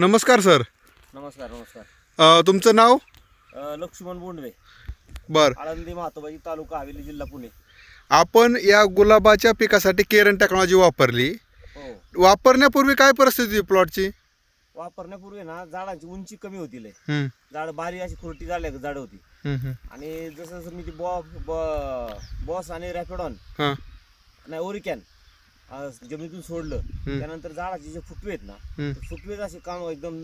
नमस्कार सर. नमस्कार नमस्कार. अ, तुमचं नाव? अ, लक्ष्मण बोंडवे. बर. आळंदी महातोबाई तालुका हवेली जिल्हा पुणे. आपण या गुलाबाच्या पिकासाठी केरन टेक्नॉलॉजी वापरली. हो. वापरण्यापूर्वी काय परिस्थिती होती प्लॉटची? वापरण्यापूर्वी ना झाडाची उंची कमी होती लय हम्म, झाड बारीक अशी खुरटी झाल्या झाड होती. हम्म, हम्म. आणि जसं जसं मी ती बॉ ब- बॉस आणि रॅपिडॉन हां. नाही ओरिकॅन जमिनीतून सोडलं त्यानंतर झाडाचे जे फुटवे आहेत ना फुटवेच असे काम एकदम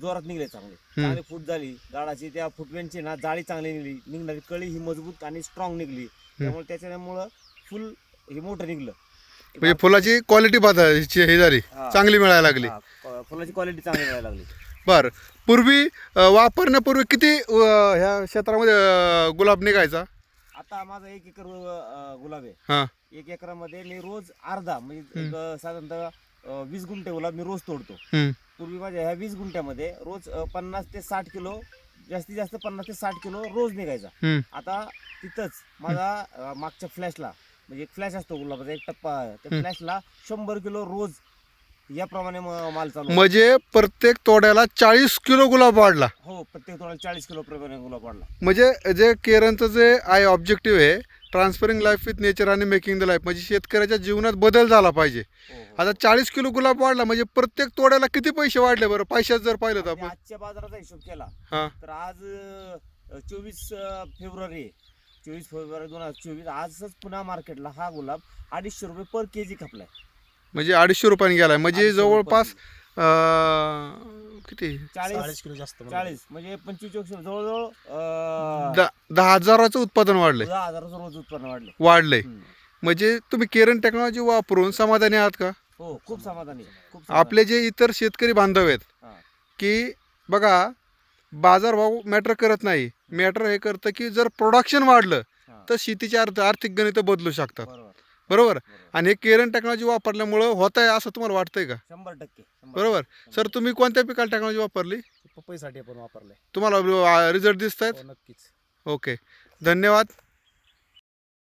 जोरात निघले चांगले. चांगली फूट झाली झाडाची त्या फुटव्यांची ना जाळी चांगली निघली निघणारी कळी ही मजबूत आणि स्ट्रॉंग निघली. त्यामुळे त्याच्यामुळं फुल हे मोठं निघलं. म्हणजे फुलाची क्वालिटी पाहता हे झाली. चांगली मिळायला लागली. फुलाची क्वालिटी चांगली मिळायला लागली. बर पूर्वी वापरण्यापूर्वी किती ह्या क्षेत्रामध्ये गुलाब निघायचा? आता माझा एक एकर अं, गुलाब आहे. हां. एक एकरामध्ये मी रोज अर्धा म्हणजे एक, अं, साधारणतः अं, वीस गुंठे गुलाब मी रोज तोडतो. हम्म, पूर्वी माझ्या ह्या वीस गुंठ्यामध्ये रोज अं, पन्नास ते साठ किलो जास्तीत जास्त पन्नास ते साठ किलो रोज निघायचा. हम्म. आता तिथंच माझा अं, मागच्या फ्लॅशला म्हणजे एक फ्लॅश असतो गुलाबाचा एक टप्पा. त्या फ्लॅशला शंभर किलो रोज याप्रमाणे म- माल चालू. म्हणजे प्रत्येक तोड्याला चाळीस किलो गुलाब वाढला. हो प्रत्येक तोड्याला चाळीस किलो प्रमाणे गुलाब वाढला. म्हणजे जे केरनचं जे आहे ऑब्जेक्टिव्ह आहे ट्रान्सफरिंग लाईफ विथ नेचर आणि मेकिंग द लाईफ म्हणजे शेतकऱ्याच्या जीवनात बदल झाला पाहिजे. हो, हो. आता चाळीस किलो गुलाब वाढला म्हणजे प्रत्येक तोड्याला किती पैसे वाढले बरं? पैशात जर पाहिलं तर आणि आपण. आजच्या बाजाराचा हिशोब केला हां. तर आज चोवीस फेब्रुवारी चोवीस फेब्रुवारी दोन हजार चोवीस आजच पुन्हा मार्केटला हा गुलाब अडीचशे रुपये पर के जी खपलाय. म्हणजे अडीचशे रुपयाने गेलाय. म्हणजे जवळपास अं, किती? चाळीस. चाळीस किलो जास्त म्हणजे. चाळीस. म्हणजे पंचवीस चोवीस जवळजवळ अं, द- दहा हजाराचं उत्पादन वाढलंय. दहा हजाराचं रोज उत्पन्न वाढलं वाढलंय. हम्म. म्हणजे तुम्ही केरन टेक्नॉलॉजी वापरून समाधानी आहात का? हो खूप समाधानी खूप समाधानी. आपले जे इतर शेतकरी बांधव आहेत हा. की बघा बाजारभाव मॅटर करत नाही. मॅटर हे करतं की जर प्रोडक्शन वाढलं हा. तर शेतीची अर्थ आर्थिक गणित बदलू शकतात. बरोबर. बरोबर. आणि हे केरन टेक्नॉलॉजी वापरल्यामुळं होत आहे असं तुम्हाला वाटतंय का? शंभर टक्के शंभर बरोबर. सर तुम्ही कोणत्या पिकाला टेक्नॉलॉजी वापरली? पपईसाठी आपण वापरलंय. तुम्हाला रिझल्ट दिसत आहेत हो नक्कीच. ओके धन्यवाद.